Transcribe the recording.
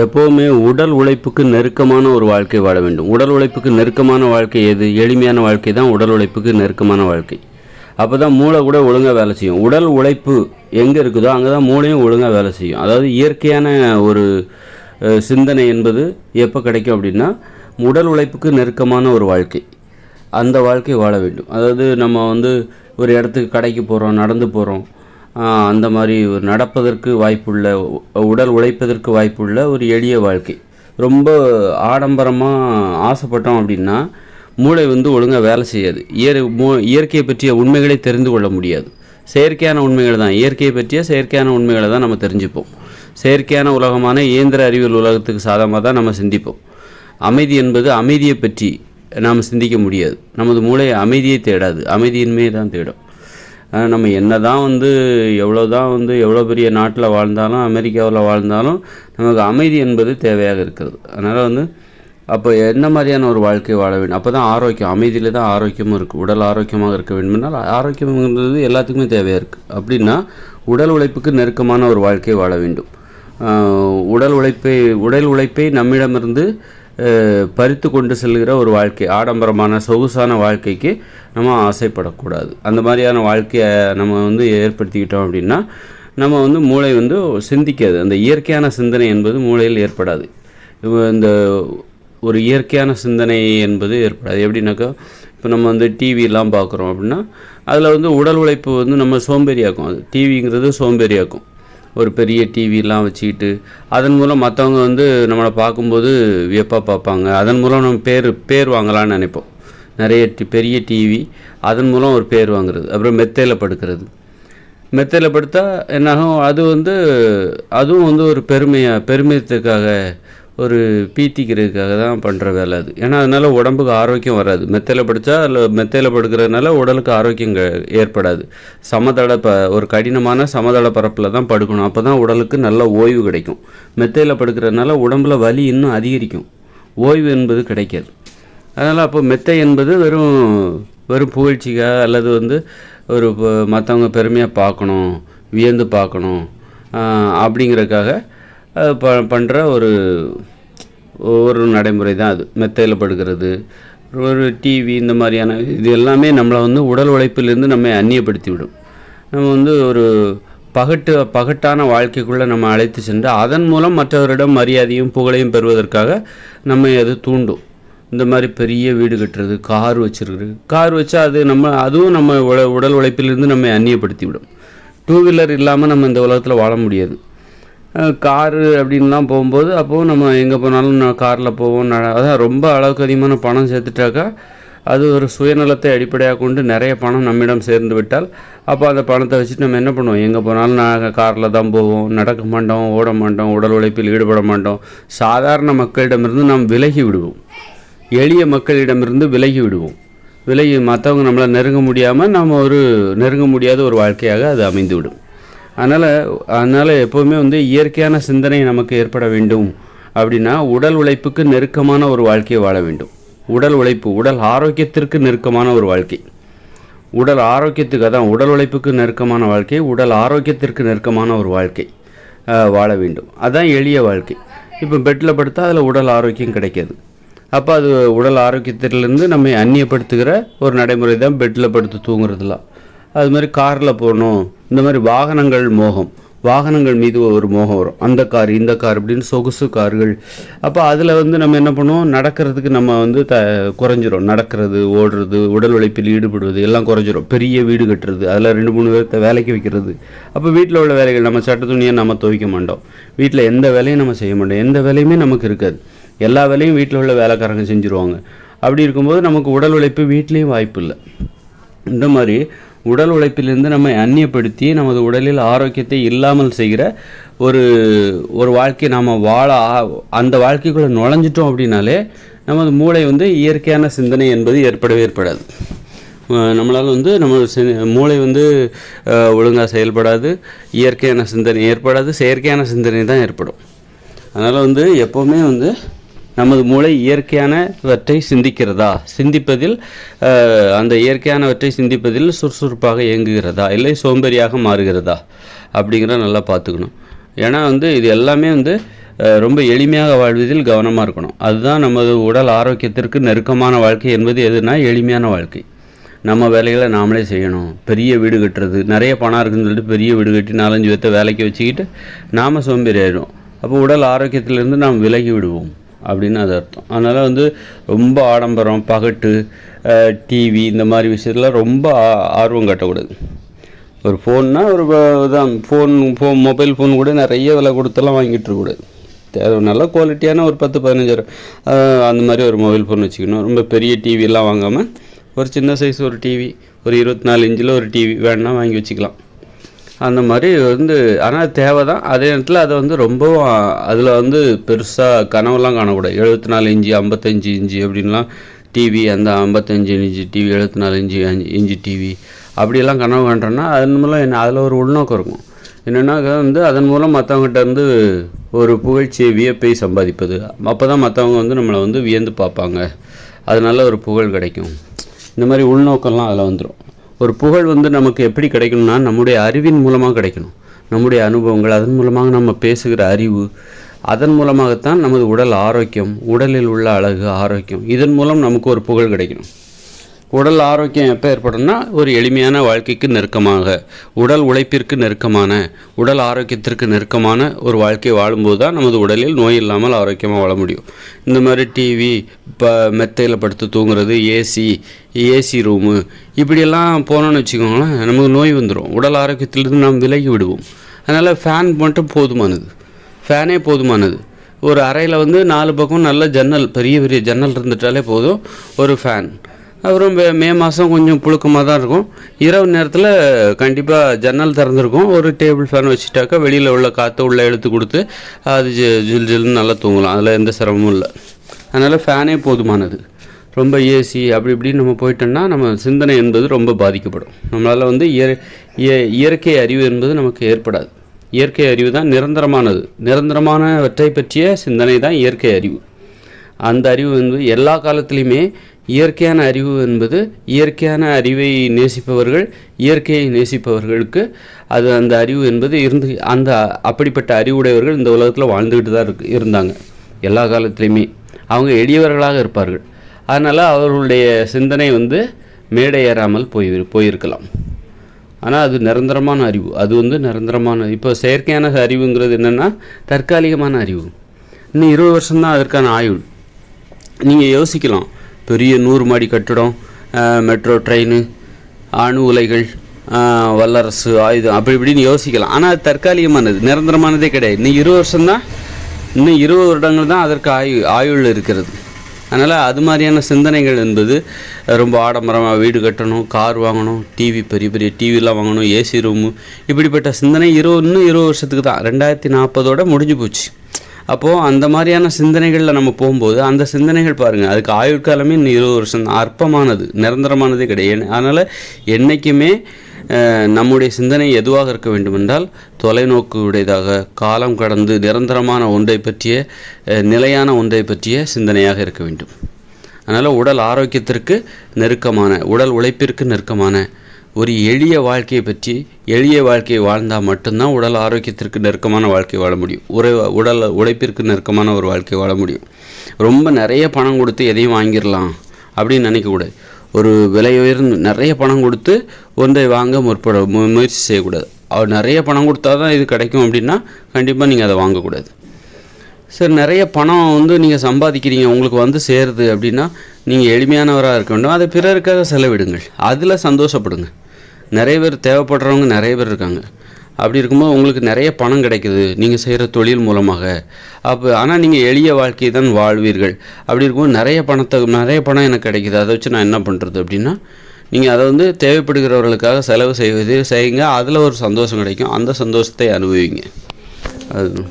எப்போவுமே உடல் உழைப்புக்கு நெருக்கமான ஒரு வாழ்க்கை வாழ வேண்டும். உடல் உழைப்புக்கு நெருக்கமான வாழ்க்கை எது? எளிமையான வாழ்க்கை தான் உடல் உழைப்புக்கு நெருக்கமான வாழ்க்கை. அப்போ தான் மூளை கூட ஒழுங்காக வேலை செய்யும். உடல் உழைப்பு எங்கே இருக்குதோ அங்கே தான் மூளையும் ஒழுங்காக வேலை செய்யும். அதாவது இயற்கையான ஒரு சிந்தனை என்பது எப்போ கிடைக்கும் அப்படின்னா உடல் உழைப்புக்கு நெருக்கமான ஒரு வாழ்க்கை. அந்த வாழ்க்கை வாழ வேண்டும். அதாவது நம்ம வந்து ஒரு இடத்துக்கு கடைக்கு போகிறோம் நடந்து போகிறோம் அந்த மாதிரி ஒரு நடப்பதற்கு வாய்ப்புள்ள உடல் உழைப்பதற்கு வாய்ப்புள்ள ஒரு எளிய வாழ்க்கை. ரொம்ப ஆடம்பரமாக ஆசைப்பட்டோம் அப்படின்னா மூளை வந்து ஒழுங்காக வேலை செய்யாது. இயற் மூ இயற்கையை பற்றிய உண்மைகளை தெரிந்து கொள்ள முடியாது. செயற்கையான உண்மைகள் தான். இயற்கையை பற்றிய செயற்கையான உண்மைகளை தான் நம்ம தெரிஞ்சுப்போம். செயற்கையான உலகமான இயந்திர அறிவியல் உலகத்துக்கு சாதகமாக தான் நம்ம சிந்திப்போம். அமைதி என்பது அமைதியை பற்றி நாம் சிந்திக்க முடியாது. நமது மூளை அமைதியை தேடாது. அமைதியின்மையை தான் தேடும். நம்ம என்ன தான் வந்து எவ்வளோ தான் வந்து எவ்வளோ பெரிய நாட்டில் வாழ்ந்தாலும் அமெரிக்காவில் வாழ்ந்தாலும் நமக்கு அமைதி என்பது தேவையாக இருக்கிறது. அதனால் வந்து அப்போ என்ன மாதிரியான ஒரு வாழ்க்கை வாழ வேண்டும்? அப்போ தான் ஆரோக்கியம் அமைதியில் தான் ஆரோக்கியமும் இருக்குது உடல் ஆரோக்கியமாக இருக்க வேண்டுமென்றால் ஆரோக்கியம்ங்கிறது எல்லாத்துக்குமே தேவையாக இருக்குது அப்படின்னா உடல் உழைப்புக்கு நெருக்கமான ஒரு வாழ்க்கை வாழ வேண்டும். உடல் உழைப்பை உடல் உழைப்பை நம்மிடமிருந்து பறித்து கொண்டு செல்கிற ஒரு வாழ்க்கை ஆடம்பரமான சொகுசான வாழ்க்கைக்கு நம்ம ஆசைப்படக்கூடாது. அந்த மாதிரியான வாழ்க்கையை நம்ம வந்து ஏற்படுத்திக்கிட்டோம் அப்படின்னா நம்ம வந்து மூளை வந்து சிந்திக்காது. அந்த இயற்கையான சிந்தனை என்பது மூளையில் ஏற்படாது. இந்த ஒரு இயற்கையான சிந்தனை என்பது ஏற்படாது. எப்படின்னாக்கா இப்போ நம்ம வந்து டிவிலாம் பார்க்குறோம் அப்படின்னா அதில் வந்து உடல் உழைப்பு வந்து நம்ம சோம்பேறியாக்கும். அது டிவிங்கிறது சோம்பேறியாக்கும். ஒரு பெரிய டிவிலாம் வச்சுக்கிட்டு அதன் மூலம் மற்றவங்க வந்து நம்மளை பார்க்கும்போது வியப்பாக பார்ப்பாங்க. அதன் மூலம் நம்ம பேர் பேர் வாங்கலாம்னு நினைப்போம். நிறைய டி பெரிய டிவி அதன் மூலம் ஒரு பேர் வாங்குறது. அப்புறம் மெத்தையில் படுக்கிறது. மெத்தையில் படுத்தால் என்னாகும் அது வந்து அதுவும் வந்து ஒரு பெருமையாக பெருமிதத்துக்காக ஒரு பீத்திக்கிறதுக்காக தான் பண்ணுற வேலை அது. ஏன்னா அதனால் உடம்புக்கு ஆரோக்கியம் வராது. மெத்தையில் படித்தா அதில் மெத்தையில் படுக்கிறதுனால உடலுக்கு ஆரோக்கியம் க- ஏற்படாது. சமதள ப ஒரு கடினமான சமதள பரப்பில் தான் படுக்கணும். அப்போ தான் உடலுக்கு நல்ல ஓய்வு கிடைக்கும். மெத்தையில் படுக்கிறதுனால உடம்புல வலி இன்னும் அதிகரிக்கும். ஓய்வு என்பது கிடைக்காது. அதனால் அப்போ மெத்தை என்பது வெறும் வெறும் புகழ்ச்சிக்காக அல்லது வந்து ஒரு மற்றவங்க பெருமையாக பார்க்கணும் வியந்து பார்க்கணும் அப்படிங்கிறதுக்காக ப பண்ணுற ஒரு ஒரு நடைமுறை தான் அது. மெத்தையில் படுக்கிறது ஒரு டிவி இந்த மாதிரியான இது எல்லாமே நம்மளை வந்து உடல் உழைப்பிலிருந்து நம்மை அந்நியப்படுத்தி விடும் நம்ம வந்து ஒரு பகட்டு பகட்டான வாழ்க்கைக்குள்ளே நம்ம அழைத்து சென்று அதன் மூலம் மற்றவரிடம் மரியாதையும் புகழையும் பெறுவதற்காக நம்மை அது தூண்டும். இந்த மாதிரி பெரிய வீடு கட்டுறது கார் வச்சிருக்கிறது. கார் வச்சா அது நம்ம அதுவும் நம்ம உட உடல் உழைப்பிலிருந்து நம்மை அந்நியப்படுத்தி விடும் டூ வீலர் இல்லாமல் நம்ம இந்த உலகத்தில் வாழ முடியாது. காரு அப்படின்லாம் போகும்போது அப்போது நம்ம எங்கே போனாலும் நான் காரில் போவோம். நட- அதான் ரொம்ப அளவுக்கு அதிகமான பணம் சேர்த்துட்டாக்கா அது ஒரு சுயநலத்தை அடிப்படையாக கொண்டு நிறைய பணம் நம்மிடம் சேர்ந்து விட்டால் அப்போ அந்த பணத்தை வச்சுட்டு நம்ம என்ன பண்ணுவோம்? எங்கே போனாலும் நாங்கள் காரில் தான் போவோம். நடக்க மாட்டோம் ஓட மாட்டோம் உடல் உழைப்பில் ஈடுபட மாட்டோம். சாதாரண மக்களிடமிருந்து நாம் விலகி விடுவோம். எளிய மக்களிடமிருந்து விலகி விடுவோம். விலகி மற்றவங்க நம்மளை நெருங்க முடியாமல் நம்ம ஒரு நெருங்க முடியாத ஒரு வாழ்க்கையாக அது அமைந்துவிடும். அதனால் அதனால் எப்போவுமே வந்து இயற்கையான சிந்தனை நமக்கு ஏற்பட வேண்டும். அப்படின்னா உடல் உழைப்புக்கு நெருக்கமான ஒரு வாழ்க்கையை வாழ வேண்டும். உடல் உழைப்பு உடல் ஆரோக்கியத்திற்கு நெருக்கமான ஒரு வாழ்க்கை. உடல் ஆரோக்கியத்துக்கு அதான் உடல் உழைப்புக்கு நெருக்கமான வாழ்க்கை உடல் ஆரோக்கியத்திற்கு நெருக்கமான ஒரு வாழ்க்கை வாழ வேண்டும். அதுதான் எளிய வாழ்க்கை. இப்போ பெட்டில் படுத்தால் அதில் உடல் ஆரோக்கியம் கிடைக்காது. அப்போ அது உடல் ஆரோக்கியத்திலேருந்து நம்மை அந்நியப்படுத்துகிற ஒரு நடைமுறை தான் பெட்டில் படுத்து தூங்குறதுலாம். அது மாதிரி காரில் போகணும் இந்த மாதிரி வாகனங்கள் மோகம். வாகனங்கள் மீது ஒரு மோகம் வரும். அந்த கார் இந்த கார் அப்படின்னு சொகுசு கார்கள். அப்போ அதில் வந்து நம்ம என்ன பண்ணுவோம்? நடக்கிறதுக்கு நம்ம வந்து த குறைஞ்சிரும். நடக்கிறது ஓடுறது உடல் உழைப்பில் ஈடுபடுவது எல்லாம் குறைஞ்சிரும். பெரிய வீடு கட்டுறது அதில் ரெண்டு மூணு பேர்த்த வேலைக்கு வைக்கிறது. அப்போ வீட்டில் உள்ள வேலைகள் நம்ம சட்ட துணியை நம்ம துவைக்க மாட்டோம். வீட்டில் எந்த வேலையும் நம்ம செய்ய மாட்டோம். எந்த வேலையுமே நமக்கு இருக்காது. எல்லா வேலையும் வீட்டில் உள்ள வேலைக்காரங்க செஞ்சுருவாங்க. அப்படி இருக்கும்போது நமக்கு உடல் உழைப்பு வீட்லேயும் வாய்ப்பு இல்லை இந்த மாதிரி உடல் உழைப்பிலிருந்து நம்மை அந்நியப்படுத்தி நமது உடலில் ஆரோக்கியத்தை இல்லாமல் செய்கிற ஒரு ஒரு வாழ்க்கை நாம் வாழ அந்த வாழ்க்கைக்குள்ளே நுழைஞ்சிட்டோம் அப்படின்னாலே நமது மூளை வந்து இயற்கையான சிந்தனை என்பது ஏற்படவே ஏற்படாது. நம்மளால் வந்து நம்ம சி- மூளை வந்து ஒழுங்காக செயல்படாது இயற்கையான சிந்தனை ஏற்படாது செயற்கையான சிந்தனை தான் ஏற்படும். அதனால் வந்து எப்போவுமே வந்து நமது மூளை இயற்கையானவற்றை சிந்திக்கிறதா? சிந்திப்பதில் அந்த இயற்கையானவற்றை சிந்திப்பதில் சுறுசுறுப்பாக இயங்குகிறதா? இல்லை சோம்பேறியாக மாறுகிறதா? அப்படிங்கிற நல்லா பார்த்துக்கணும். ஏன்னா வந்து இது எல்லாமே வந்து ரொம்ப எளிமையாக வாழ்வதில் கவனமாக இருக்கணும். அதுதான் நமது உடல் ஆரோக்கியத்திற்கு நெருக்கமான வாழ்க்கை என்பது எதுனா எளிமையான வாழ்க்கை. நம்ம வேலைகளை நாமளே செய்யணும். பெரிய வீடு கட்டுறது. நிறைய பணம் இருக்குன்னு சொல்லிட்டு பெரிய வீடு கட்டி நாலஞ்சு பேர்த்த வேலைக்கு வச்சுக்கிட்டு நாம் சோம்பேறி ஆயிடும் அப்போ உடல் ஆரோக்கியத்திலிருந்து நாம் விலகி விடுவோம். அப்படின்னு அது அர்த்தம். அதனால் வந்து ரொம்ப ஆடம்பரம் பகட்டு டிவி இந்த மாதிரி விஷயத்தில் ரொம்ப ஆர்வம் காட்டக்கூடாது. ஒரு ஃபோன்னா ஒரு இதான் ஃபோன் ஃபோன் மொபைல் ஃபோன் கூட நிறைய விலை கொடுத்தெல்லாம் வாங்கிட்டு இருக்கக்கூடாது. தேவை நல்ல குவாலிட்டியான ஒரு பத்து பதினஞ்சாயிரம் அந்த மாதிரி ஒரு மொபைல் ஃபோன் வச்சுக்கணும். ரொம்ப பெரிய டிவிலாம் வாங்காமல் ஒரு சின்ன சைஸ் ஒரு டிவி ஒரு இருபத்தி நாலு இன்ச்சில் ஒரு டிவி வேணா வாங்கி வச்சுக்கலாம். அந்த மாதிரி வந்து ஆனால் தேவை தான் அதே நேரத்தில் அதை வந்து ரொம்பவும் அதில் வந்து பெருசாக கனவுலாம் காணக்கூடாது. எழுபத்தி நாலு இன்ச்சு ஐம்பத்தஞ்சு இன்ச்சு அப்படின்லாம் டிவி அந்த ஐம்பத்தஞ்சு இன்ச்சு டிவி எழுபத்தி நாலு இன்ச்சு அஞ்சு இன்ச்சு டிவி அப்படியெல்லாம் கனவு காண்றோன்னா அதன் மூலம் என்ன அதில் ஒரு உள்நோக்கம் இருக்கும். என்னென்னா வந்து அதன் மூலம் மற்றவங்ககிட்ட இருந்து ஒரு புகழ்ச்சியை வியப்பை சம்பாதிப்பது. அப்போ தான் மற்றவங்க வந்து நம்மளை வந்து வியந்து பார்ப்பாங்க. அதனால ஒரு புகழ் கிடைக்கும். இந்த மாதிரி உள்நோக்கம்லாம் அதில் வந்துடும் ஒரு புகழ் வந்து நமக்கு எப்படி கிடைக்கணும்னா நம்முடைய அறிவின் மூலமாக கிடைக்கணும். நம்முடைய அனுபவங்கள் அதன் மூலமாக நம்ம பேசுகிற அறிவு அதன் மூலமாகத்தான் நமது உடல் ஆரோக்கியம் உடலில் உள்ள அழகு ஆரோக்கியம் இதன் மூலம் நமக்கு ஒரு புகழ் கிடைக்கணும். உடல் ஆரோக்கியம் எப்போ ஏற்படும்னா ஒரு எளிமையான வாழ்க்கைக்கு நெருக்கமாக. உடல் உழைப்பிற்கு நெருக்கமான உடல் ஆரோக்கியத்திற்கு நெருக்கமான ஒரு வாழ்க்கை வாழும்போது தான் நமது உடலில் நோய் இல்லாமல் ஆரோக்கியமாக வாழ முடியும். இந்த மாதிரி டிவி இப்போ மெத்தையில் படுத்து தூங்குறது ஏசி ஏசி ரூமு இப்படியெல்லாம் போனோன்னு வச்சுக்கோங்களேன் நமக்கு நோய் வந்துடும் உடல் ஆரோக்கியத்திலிருந்து நாம் விலகி விடுவோம். அதனால் ஃபேன் மட்டும் போதுமானது. ஃபேனே போதுமானது. ஒரு அறையில் வந்து நாலு பக்கம் நல்ல ஜன்னல் பெரிய பெரிய ஜன்னல் இருந்துட்டாலே போதும் ஒரு ஃபேன் அப்புறம் மே- மாதம் கொஞ்சம் புழுக்கமாக தான் இருக்கும். இரவு நேரத்தில் கண்டிப்பாக ஜன்னல் திறந்துருக்கும். ஒரு டேபிள் ஃபேன் வச்சுட்டாக்கா வெளியில் உள்ள காற்று உள்ளே இழுத்து கொடுத்து அது ஜில் ஜில்னு நல்லா தூங்கலாம். அதில் எந்த சிரமமும் இல்லை. அதனால் ஃபேனே போதுமானது. ரொம்ப ஏசி அப்படி இப்படின்னு நம்ம போயிட்டோம்னா நம்ம சிந்தனை என்பது ரொம்ப பாதிக்கப்படும். நம்மளால் வந்து இய இயற்கை அறிவு என்பது நமக்கு ஏற்படாது. இயற்கை அறிவு தான் நிரந்தரமானது. நிரந்தரமானவற்றை பற்றிய சிந்தனை தான் இயற்கை அறிவு. அந்த அறிவு என்பது எல்லா காலத்துலேயுமே இயற்கையான அறிவு என்பது இயற்கையான அறிவை நேசிப்பவர்கள் இயற்கையை நேசிப்பவர்களுக்கு அது அந்த அறிவு என்பது இருந்து அந்த அப்படிப்பட்ட அறிவுடையவர்கள் இந்த உலகத்தில் வாழ்ந்துக்கிட்டு தான் இருக்கு இருந்தாங்க. எல்லா காலத்திலையுமே. அவங்க எளியவர்களாக இருப்பார்கள். அதனால் அவர்களுடைய சிந்தனை வந்து மேடை ஏறாமல் போய் போயிருக்கலாம். ஆனால் அது நிரந்தரமான அறிவு. அது வந்து நிரந்தரமான இப்போ செயற்கையான அறிவுங்கிறது என்னென்னா தற்காலிகமான அறிவு. இன்னும் இருபது வருஷம்தான் அதற்கான ஆயுள். நீங்கள் யோசிக்கலாம். பெரிய நூறு மாடி கட்டடம் மெட்ரோ ட்ரெயின் அணு உலைகள் வல்லரசு ஆயுதம் அப்படி இப்படின்னு யோசிக்கலாம். ஆனால் அது தற்காலிகமானது நிரந்தரமானதே கிடையாது. இன்னும் இருபது வருஷம்தான் இன்னும் இருபது வருடங்கள் தான் அதற்கு ஆயு ஆயுள் இருக்கிறது. அதனால் அது மாதிரியான சிந்தனைகள் என்பது ரொம்ப ஆடம்பரமாக வீடு கட்டணும் கார் வாங்கணும் டிவி பெரிய பெரிய டிவிலாம் வாங்கணும் ஏசி ரூமு இப்படிப்பட்ட சிந்தனை இருபது இன்னும் இருபது வருஷத்துக்கு தான். ரெண்டாயிரத்தி நாற்பதோட முடிஞ்சு போச்சு. அப்போது அந்த மாதிரியான சிந்தனைகளில் நம்ம போகும்போது அந்த சிந்தனைகள் பாருங்கள் அதுக்கு ஆயுட்காலமே இன்னும் இருபது வருஷம் அற்பமானது நிரந்தரமானதே கிடையாது. அதனால் என்றைக்குமே நம்முடைய சிந்தனை எதுவாக இருக்க வேண்டுமென்றால் தொலைநோக்கு உடையதாக காலம் கடந்து நிரந்தரமான ஒன்றை பற்றிய நிலையான ஒன்றை பற்றிய சிந்தனையாக இருக்க வேண்டும். அதனால் உடல் ஆரோக்கியத்திற்கு நெருக்கமான உடல் உழைப்பிற்கு நெருக்கமான ஒரு எளிய வாழ்க்கையை பற்றி எளிய வாழ்க்கையை வாழ்ந்தால் மட்டும்தான் உடல் ஆரோக்கியத்திற்கு நெருக்கமான வாழ்க்கை வாழ முடியும். உரை உடல் உழைப்பிற்கு நெருக்கமான ஒரு வாழ்க்கை வாழ முடியும். ரொம்ப நிறைய பணம் கொடுத்து எதையும் வாங்கிடலாம் அப்படின்னு நினைக்கக்கூடாது. ஒரு விலை உயர்ந்து நிறைய பணம் கொடுத்து ஒன்றை வாங்க முற்பட மு- முயற்சி செய்யக்கூடாது. அவர் நிறைய பணம் கொடுத்தா தான் இது கிடைக்கும் அப்படின்னா கண்டிப்பாக நீங்கள் அதை வாங்கக்கூடாது. சரி நிறைய பணம் வந்து நீங்கள் சம்பாதிக்கிறீங்க உங்களுக்கு வந்து சேருது அப்படின்னா நீங்கள் எளிமையானவராக இருக்க வேண்டும். அதை பிறருக்காக செலவிடுங்கள். அதில் சந்தோஷப்படுங்க. நிறைய பேர் தேவைப்படுறவங்க நிறைய பேர் இருக்காங்க. அப்படி இருக்கும்போது உங்களுக்கு நிறைய பணம் கிடைக்குது. நீங்கள் செய்கிற தொழில் மூலமாக. அப்போ ஆனால் நீங்கள் எளிய வாழ்க்கையை தான் வாழ்வீர்கள். அப்படி இருக்கும்போது நிறைய பணத்தை நிறைய பணம் எனக்கு கிடைக்குது. அதை வச்சு நான் என்ன பண்ணுறது அப்படின்னா நீங்கள் அதை வந்து தேவைப்படுகிறவர்களுக்காக செலவு செய்வது செய்யுங்க. அதில் ஒரு சந்தோஷம் கிடைக்கும். அந்த சந்தோஷத்தை அனுபவிங்க. அது.